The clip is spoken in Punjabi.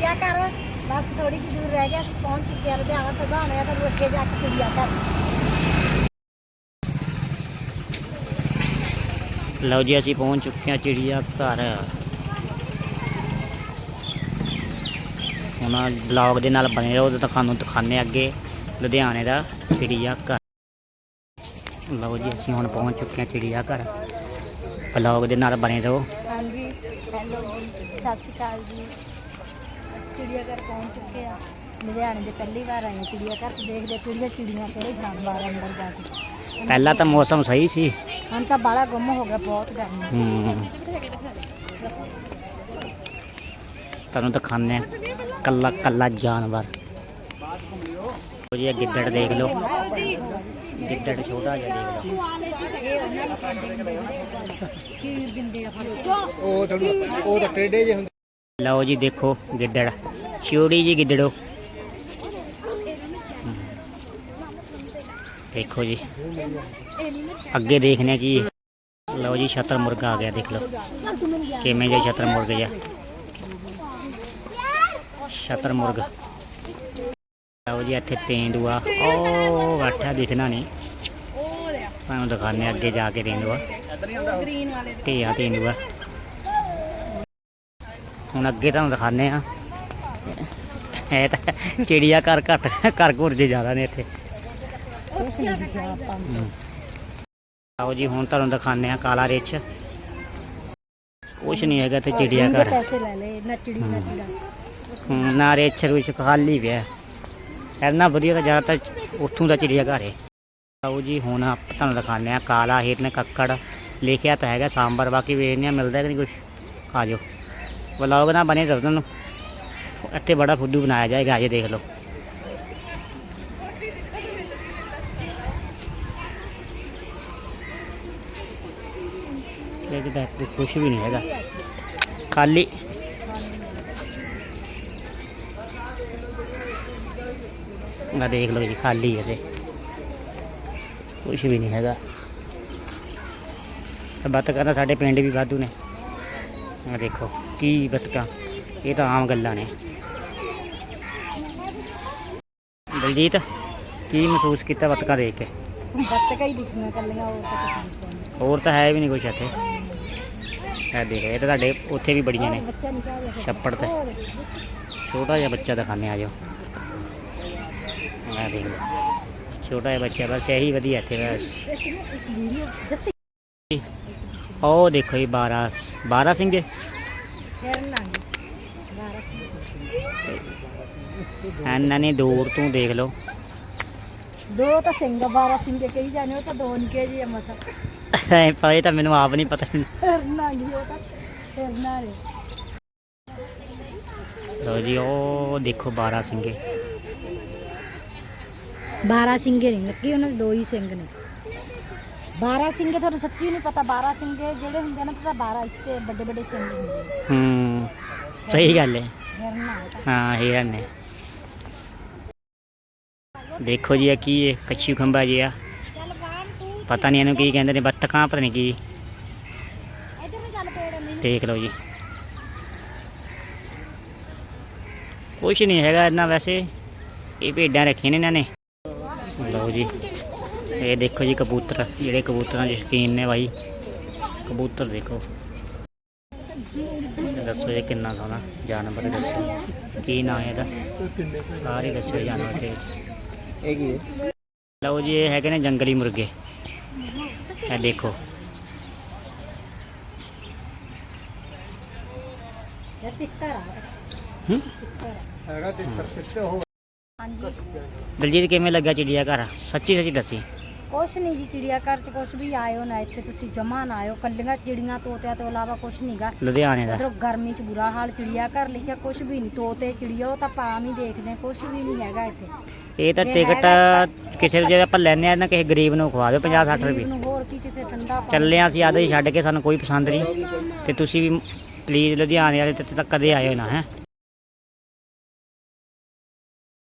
ਚਿੜੀਆ ਘਰ ਬਸ ਥੋੜੀ ਜਿਹੀ ਦੂਰ ਰਹਿ ਗਿਆ ਅਸੀਂ ਪਹੁੰਚ ਚੁੱਕੇ ਹਾਂ ਲੁਧਿਆਣਾ ਤੋਂ ਗਾਣੇ ਆ ਤੁਹਾਨੂੰ ਅੱਗੇ ਜਾ ਕੇ ਚਿੜੀਆ ਘਰ ਲਓ ਜੀ ਅਸੀਂ ਪਹੁੰਚ ਚੁੱਕੇ ਹਾਂ ਚਿੜੀਆ ਘਰ ਹੁਣ ਬਲੌਗ ਦੇ ਨਾਲ ਬਣੇ ਰਹੋ ਤਾਂ ਤੁਹਾਨੂੰ ਦਿਖਾਣੇ ਅੱਗੇ ਲੁਧਿਆਣੇ ਦਾ ਚਿੜੀਆ ਘਰ ਲਓ ਜੀ ਅਸੀਂ ਹੁਣ ਪਹੁੰਚ ਚੁੱਕੇ ਹਾਂ ਚਿੜੀਆ ਘਰ ਬਲੌਗ ਦੇ ਨਾਲ ਬਣੇ ਰਹੋ। ਹਾਂਜੀ ਹੈਲੋ ਸਤਿ ਸ਼੍ਰੀ ਅਕਾਲ ਜੀ। ਚਿੜੀਆ ਘਰ ਪਹੁੰਚ ਚੁੱਕੇ ਆ। ਲੁਧਿਆਣੇ ਦੇ ਪਹਿਲੀ ਵਾਰ ਆਏ ਹਾਂ ਚਿੜੀਆ ਘਰ ਤੇ ਦੇਖਦੇ ਹਾਂ ਕਿਹੜੀਆਂ ਚਿੜੀਆਂ ਕਿਹੜੇ ਜਾਨਵਰ ਆ ਅੰਦਰ ਜਾ ਕੇ। ਪਹਿਲਾਂ ਤਾਂ ਮੌਸਮ ਸਹੀ ਸੀ। ਹੁਣ ਤਾਂ ਬਾਲਾ ਗੁੰਮ ਹੋ ਗਿਆ ਬਹੁਤ ਗਰਮੀ। ਹੂੰ। ਤੁਹਾਨੂੰ ਦਿਖਾਣੇ ਆ ਕੱਲਾ ਕੱਲਾ ਜਾਨਵਰ। ਲਓ ਜੀ ਇਹ ਗਿੱਦੜ ਦੇਖ ਲਓ। ਗਿੱਦੜ ਛੋਟਾ ਜਿਹਾ ਦੇਖ ਲਓ। ਇਹ ਉਹਨਾਂ ਨੂੰ ਖਾਂਦੇ ਹੁੰਦੇ ਆ। ਚੀਰ ਦਿੰਦੇ ਆ। ਉਹ ਤਾਂ ਉਹ ਤਾਂ ਟੇਡੇ ਜੇ ਹੁੰਦੇ। ਲਓ ਜੀ ਦੇਖੋ ਗਿੱਦੜ। ਛੋਟੀ ਜੀ ਗਿੱਦੜੋ। ਦੇਖੋ ਜੀ। ਅੱਗੇ ਦੇਖਨੇ ਕੀ। ਲਓ ਜੀ ਛਤਰ ਮੁਰਗਾ ਆ ਗਿਆ ਦੇਖ ਲਓ। ਕਿਵੇਂ ਜਿਹਾ ਛਤਰ ਮੁਰਗ ਜਿਹਾ। ਛਤਰ ਮੁਰਗ। ਲਓ ਜੀ ਇੱਥੇ ਤੇਂਦੂਆ। ਉਹ ਬੈਠਾ ਦਿਖਣਾ ਨਹੀਂ। ਤੁਹਾਨੂੰ ਦਿਖਾਣੇ ਅੱਗੇ ਜਾ ਕੇ ਤੇਂਦੂਆ। ਗ੍ਰੀਨ ਵਾਲੇ ਢੇਆ ਤੇਂਦੂਆ। ਹੁਣ ਅੱਗੇ ਤੁਹਾਨੂੰ ਦਿਖਾਣੇ ਆ ਇਹ ਤਾਂ ਚਿੜੀਆ ਘਰ ਘੱਟ ਘਰ ਘੁਰ ਜੇ ਜ਼ਿਆਦਾ ਨੇ ਇੱਥੇ। ਆਓ ਜੀ ਹੁਣ ਤੁਹਾਨੂੰ ਦਿਖਾਣੇ ਆ ਕਾਲਾ ਰਿੱਛ। ਕੁਛ ਨਹੀਂ ਹੈਗਾ ਤੇ ਚਿੜੀਆ ਘਰ। ਪੈਸੇ ਲੈ ਲਏ ਨੱਚੜੀ ਨੱਚੜਾ ਹੂੰ, ਨਾ ਰਿੱਛ ਰੁੱਛ ਖਾਲੀ ਪਿਆ। ਐਨਾ ਵਧੀਆ ਤਾਂ ਜ਼ਿਆਦਾਤਰ ਉੱਥੋਂ ਦਾ ਚਿੜੀਆ ਘਰ ਹੈ ਆਓ ਜੀ ਹੁਣ ਆਪਾਂ ਤੁਹਾਨੂੰ ਦਿਖਾਣੇ ਆ ਕਾਲਾ ਹਿਰਨ ਕੱਕੜ। ਲਿਖਿਆ ਤਾਂ ਹੈਗਾ ਸਾਂਬਰ ਬਾਕੀ ਵੇਖਦੇ ਆ ਮਿਲਦਾ ਕਿ ਨਹੀਂ ਕੁਛ? ਆ ਜਾਓ। ਵਲੌਗ ਨਾ ਬਣੇ ਰਹੋ ਤੁਹਾਨੂੰ। ਇੱਥੇ ਬੜਾ ਫੁੱਦੂ ਬਣਾਇਆ ਜਾਏਗਾ ਅਜੇ ਦੇਖ ਲਓ। ਇਹ ਤਾਂ ਇੱਥੇ ਕੁਛ ਵੀ ਨਹੀਂ ਹੈਗਾ। ਖਾਲੀ। ਆ ਦੇਖ ਲਓ ਜੀ, ਖਾਲੀ ਹੈ ਤੇ। ਕੁਛ ਵੀ ਨਹੀਂ ਹੈਗਾ। ਤਾਂ ਕਰਨਾ, ਸਾਡੇ ਪਿੰਡ ਵੀ ਵਾਧੂ ਨੇ। ਆ ਦੇਖੋ। ਕੀ ਬੱਤਕਾਂ ਇਹ ਤਾਂ ਆਮ ਗੱਲਾਂ ਨੇ। ਬਲਜੀਤ ਕੀ ਮਹਿਸੂਸ ਕੀਤਾ ਬੱਤਕਾਂ ਦੇਖ ਕੇ? ਬੱਤਕਾਂ ਹੀ ਦਿਖੀਆਂ ਕੱਲੀਆਂ ਉਹ ਤਾਂ ਪਤਾ ਨਹੀਂ ਹੋਰ ਤਾਂ ਹੈ ਵੀ ਨਹੀਂ ਕੁਛ ਇੱਥੇ। ਇਹ ਦੇਖ ਇਹ ਤਾਂ ਤੁਹਾਡੇ ਉੱਥੇ ਵੀ ਬੜੀਆਂ ਨੇ। ਬੱਚਾ ਨਿਕਾਲ ਲਿਆ ਛੱਪੜ ਤੇ। ਛੋਟਾ ਜਿਹਾ ਬੱਚਾ ਦਿਖਾਣੇ ਆ ਜਾਓ ਆ ਦੇਖ ਲਓ। ਛੋਟਾ ਜਿਹਾ ਬੱਚਾ ਬਸ ਇਹੀ ਵਧੀਆ ਇੱਥੇ ਬਸ। ਵੀਡੀਓ ਜੱਸੀ ਉਹ ਦੇਖੋ ਜੀ 12 12 ਸਿੰਘੇ ਫਿਰ ਨਾ ਬਾਰਾ ਇਹਨਾਂ ਨੇ ਦੂਰ ਤੋਂ ਦੇਖ ਲਓ। ਦੋ ਤਾਂ ਸਿੰਘ ਬਾਰਾ ਸਿੰਘ ਕਹੀ ਜਾਣੇ ਉਹ ਤਾਂ ਦੋ ਨਿਕੇ ਜੀ ਮਸਾ। ਐ ਇਹ ਤਾਂ ਮੈਨੂੰ ਆਪ ਨਹੀਂ ਪਤਾ। ਨਾ ਜੀ ਉਹ ਤਾਂ ਫਿਰ ਨਾ ਰੇ ਲਓ ਜੀ ਉਹ ਦੇਖੋ 12 ਸਿੰਘੇ ਬਾਰਾ ਸਿੰਘੇ ਨਹੀਂ ਲੱਗੀ ਉਹਨਾਂ ਦੇ ਦੋ ਹੀ ਸਿੰਘ ਨੇ। ਬਾਰਾ ਸਿੰਘੇ ਤੁਹਾਨੂੰ ਸੱਚੀ ਨਹੀਂ ਪਤਾ ਬਾਰਾ ਸਿੰਘੇ ਜਿਹੜੇ ਹੁੰਦੇ ਨੇ ਤਾਂ ਬਾਰਾ ਇੱਥੇ ਵੱਡੇ ਵੱਡੇ ਸਿੰਘ ਹੁੰਦੇ ਨੇ ਹੂੰ ਸਹੀ ਗੱਲ ਹੈ ਫਿਰ ਨਾ ਉਹ ਤਾਂ। ਹਾਂ ਹੀਰਨ ਨੇ ਦੇਖੋ ਜੀ ਇਹ ਕੀ ਹੈ ਕੱਚੀ ਖੰਭਾ ਜੀ ਆ ਚੱਲ ਬਾਹਰ ਤੂੰ ਪਤਾ ਨਹੀਂ ਇਹਨੂੰ ਕੀ ਕਹਿੰਦੇ ਨੇ ਬੱਤਕਾਂ ਪਤਾ ਨਹੀਂ ਕੀ। ਇੱਧਰ ਨੂੰ ਚੱਲ ਪੇੜ ਮੈਨੂੰ ਦੇਖ ਲਓ ਜੀ। ਕੁਛ ਨਹੀਂ ਹੈਗਾ ਇਹਨਾਂ ਵੈਸੇ। ਇਹ ਭੇਡਾਂ ਰੱਖੀਆਂ ਨੇ ਇਹਨਾਂ ਨੇ। ਲਓ ਜੀ। ਇਹ ਦੇਖੋ ਜੀ ਕਬੂਤਰ ਜਿਹੜੇ ਕਬੂਤਰਾਂ ਦੇ ਸ਼ੌਕੀਨ ਨੇ ਭਾਈ ਕਬੂਤਰ ਦੇਖੋ। ਦੱਸੋ ਇਹ ਕਿੰਨਾ ਸੋਹਣਾ ਜਾਨਵਰ ਹੈ, ਦੱਸੋ। ਕੀ ਨਾਂ ਹੈ ਇਹਦਾ? ਸਾਰੇ ਦੱਸੋ ਜਾਨਵਰ ਦੇ ਇਹ ਕੀ ਹੈ। ਲਓ ਜੀ ਇਹ ਹੈਗੇ ਨੇ ਜੰਗਲੀ ਮੁਰਗੇ। ਇਹ ਦੇਖੋ। ਇਹ ਤਿੱਤਰ ਹੂੰ। ਤਿੱਤਰ। ਹੈਗਾ ਤੇ ਸਰਫਿਸ ਉਹ। ਹਾਂਜੀ ਦਲਜੀਤ ਕਿਵੇਂ ਲੱਗਾ ਚਿੜੀਆ ਘਰ? ਸੱਚੀ ਸੱਚੀ ਦੱਸੀ। ਕੁਛ ਨਹੀਂ ਜੀ ਚਿੜੀਆ ਘਰ ਚ ਕੁਛ ਵੀ ਆਇਓ ਨਾ ਇੱਥੇ ਤੁਸੀਂ ਜਮਾ ਨਾ ਆਇਓ। ਕੱਲੀਆਂ ਚਿੜੀਆਂ ਤੋਤਿਆਂ ਤੋਂ ਇਲਾਵਾ ਕੁਛ ਨਹੀਂਗਾ ਲੁਧਿਆਣੇ ਦਾ। ਉਧਰੋਂ ਗਰਮੀ ਚ ਬੁਰਾ ਹਾਲ ਚਿੜੀਆ ਘਰ ਲਿਖਿਆ ਕੁਛ ਵੀ ਨਹੀਂ। ਤੋਤੇ ਚਿੜੀਆ ਉਹ ਤਾਂ ਪਾਮ ਹੀ ਦੇਖਦੇ ਕੁਛ ਵੀ ਨਹੀਂ ਹੈਗਾ ਇੱਥੇ। ਇਹ ਤਾਂ ਟਿਕਟ ਕਿਸੇ ਜੇ ਆਪਾਂ ਲੈਣੇ ਆ ਨਾ ਕਿਸੇ ਗਰੀਬ ਨੂੰ ਖਵਾ ਦਿਓ 50 60 ਗਰੀਬ ਰੁਪਏ। ਨੂੰ ਹੋਰ ਕੀ ਕਿਤੇ ਠੰਡਾ ਚੱਲੇ ਅਸੀਂ ਆਦੇ ਛੱਡ ਕੇ ਸਾਨੂੰ ਕੋਈ ਪਸੰਦ ਨਹੀਂ। ਤੇ ਤੁਸੀਂ ਵੀ ਪਲੀਜ਼ ਲੁਧਿਆਣੇ ਵਾਲੇ ਤੇ ਤਾਂ ਕਦੇ ਆਇਓ ਨਾ ਹੈ।